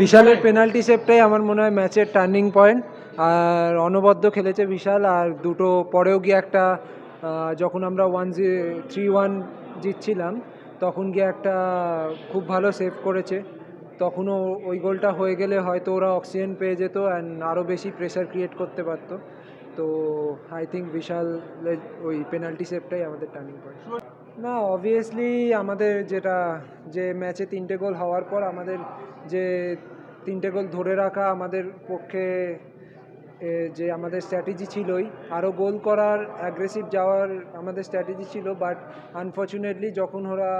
বিশালের penalty সেভটাই আমার মনে হয় ম্যাচের টার্নিং পয়েন্ট আর অনবদ্য খেলেছে বিশাল, আর দুটো পরেও গিয়ে একটা যখন আমরা ওয়ান জি থ্রি ওয়ান জিতছিলাম, তখন গিয়ে একটা খুব ভালো সেভ করেছে। তখনও ওই গোলটা হয়ে গেলে হয়তো ওরা অক্সিজেন পেয়ে যেত অ্যান্ড আরও বেশি প্রেশার ক্রিয়েট করতে পারতো। তো আই থিঙ্ক বিশাল ওই পেনাল্টি সেভটাই আমাদের টার্নিং পয়েন্ট না অবভিয়াসলি আমাদের যেটা, যে ম্যাচে তিনটে গোল হওয়ার পর আমাদের যে তিনটে গোল ধরে রাখা আমাদের পক্ষে যে আমাদের স্ট্র্যাটেজি ছিলই আরও গোল করার অ্যাগ্রেসিভ যাওয়ার আমাদের স্ট্র্যাটেজি ছিল বাট আনফর্চুনেটলি যখন ওরা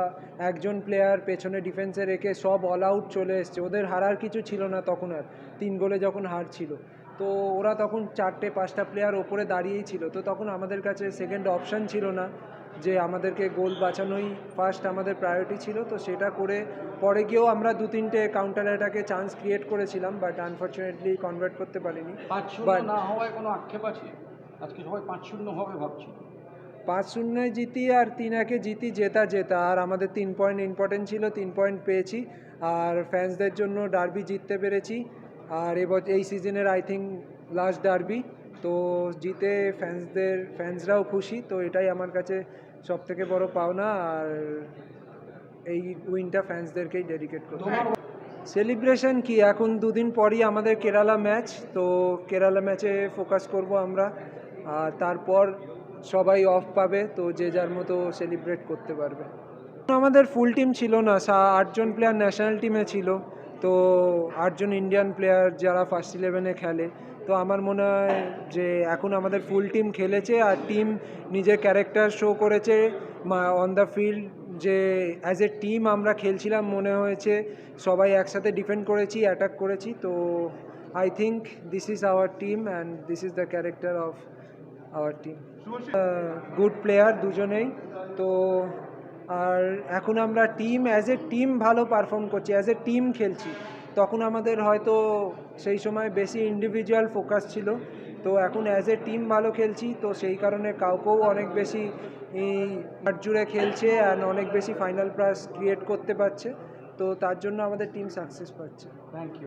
একজন প্লেয়ার পেছনে ডিফেন্সে রেখে সব অল আউট চলে এসছে, ওদের হারার কিছু ছিল না তখন আর, তিন গোলে যখন হার ছিল তো ওরা তখন চারটে পাঁচটা প্লেয়ার ওপরে দাঁড়িয়েই ছিল। তো তখন আমাদের কাছে সেকেন্ড অপশান ছিল না যে আমাদেরকে গোল বাঁচানোই ফার্স্ট আমাদের প্রায়োরিটি ছিল। তো সেটা করে পরে গিয়েও আমরা দু তিনটে কাউন্টার অ্যাটাকে চান্স ক্রিয়েট করেছিলাম বাট আনফর্চুনেটলি কনভার্ট করতে পারিনি। পাঁচ শূন্য না হওয়ায় কোনো আক্ষেপ আছে? আজকে সবাই পাঁচ শূন্য হবে ভাবছি। পাঁচ শূন্যে জিতি আর তিন একে জিতি জেতা জেতা। আর আমাদের তিন পয়েন্ট ইম্পর্টেন্ট ছিল তিন পয়েন্ট পেয়েছি। আর ফ্যান্সদের জন্য ডার্বি জিততে পেরেছি। আর এবার এই সিজনের আই থিঙ্ক লাস্ট ডার্বি তো জিতে ফ্যান্সদের ফ্যান্সরাও খুশি তো এটাই আমার কাছে সব থেকে বড় পাওনা আর এই উইনটা ফ্যান্সদেরকেই ডেডিকেট করব সেলিব্রেশন কি? এখন দুদিন পরই আমাদের কেরালা ম্যাচ তো কেরালা ম্যাচে ফোকাস করব আমরা আর তারপর সবাই অফ পাবে তো যে যার মতো সেলিব্রেট করতে পারবে। আমাদের ফুল টিম ছিল না আটজন প্লেয়ার ন্যাশনাল টিমে ছিল তো আটজন ইন্ডিয়ান প্লেয়ার যারা ফার্স্ট ইলেভেনে খেলে তো আমার মনে হয় যে এখন আমাদের ফুল টিম খেলেছে আর টিম নিজের ক্যারেক্টার শো করেছে অন দ্য ফিল্ড যে অ্যাজ এ টিম আমরা খেলছিলাম মনে হয়েছে সবাই একসাথে ডিফেন্ড করেছি অ্যাটাক করেছি তো I think this is our team and this is the character of our team good player দুজনেই তো আর এখন আমরা টিম অ্যাজ এ টিম ভালো পারফর্ম করছি অ্যাজ এ টিম খেলছি। তখন আমাদের হয়তো সেই সময় বেশি ইন্ডিভিজুয়াল ফোকাস ছিল। তো এখন অ্যাজ এ টিম ভালো খেলছি, তো সেই কারণে কাউকেও অনেক বেশি মাঠ জুড়ে খেলছে অ্যান্ড অনেক বেশি ফাইনাল প্রাইস ক্রিয়েট করতে পারছে। তো তার জন্য আমাদের টিম সাকসেস পাচ্ছে। Thank you